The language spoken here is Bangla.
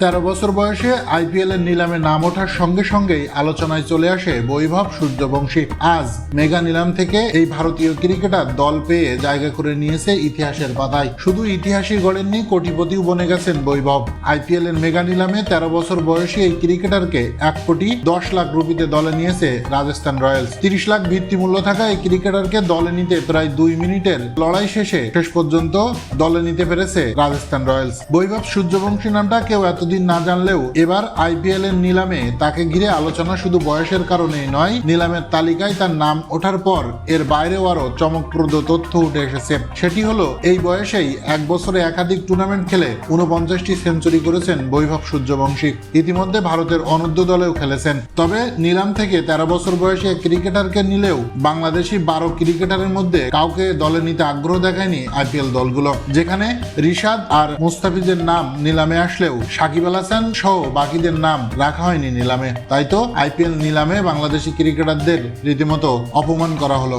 তেরো বছর বয়সে আইপিএল এর নিলামে নাম ওঠার সঙ্গে সঙ্গেই আলোচনায় চলে আসে বৈভব সূর্যবংশী। আজ মেগা নিলাম থেকে এই ভারতীয় ক্রিকেটার দল পেয়ে জায়গা করে নিয়েছে ইতিহাসের পাতায়। শুধু ইতিহাসই গড়েননি, কোটিপতিও বনে গেছেন বৈভব। আইপিএল এর মেগা নিলামে তেরো বছর বয়সী এই ক্রিকেটারকে এক কোটি দশ লাখ রুপিতে দলে নিয়েছে রাজস্থান রয়্যালস। তিরিশ লাখ ভিত্তিমূল্য থাকা এই ক্রিকেটারকে দলে নিতে প্রায় দুই মিনিটের লড়াই শেষে শেষ পর্যন্ত দলে নিতে পেরেছে রাজস্থান রয়্যালস। বৈভব সূর্যবংশী নামটা কেউ এতদিন না জানলেও এবার আইপিএল এর নিলামে তাকে ঘিরে আলোচনা শুধু বয়সের কারণেই নয়, নিলামের তালিকায় তার নাম ওঠার পর এর বাইরেও আরও চমকপ্রদ তথ্য উঠে এসেছে। সেটি হলো, এই বয়সেই এক বছরে একাধিক টুর্নামেন্ট খেলে উনপঞ্চাশটি সেঞ্চুরি করেছেন বৈভব সূর্যবংশী। ইতিমধ্যে ভারতের অনূর্ধ্ব দলেও খেলেছেন। তবে নিলাম থেকে তেরো বছর বয়সে ক্রিকেটারকে নিলেও বাংলাদেশি বারো ক্রিকেটারের মধ্যে কাউকে দলে নিতে আগ্রহ দেখায়নি আইপিএল দলগুলো। যেখানে রিশাদ আর মুস্তাফিজের নাম নিলামে আসলেও সাকিব আল হাসান সহ বাকিদের নাম রাখা হয়নি নিলামে। তাই তো আইপিএল নিলামে বাংলাদেশি ক্রিকেটারদের রীতিমতো অপমান করা হলো।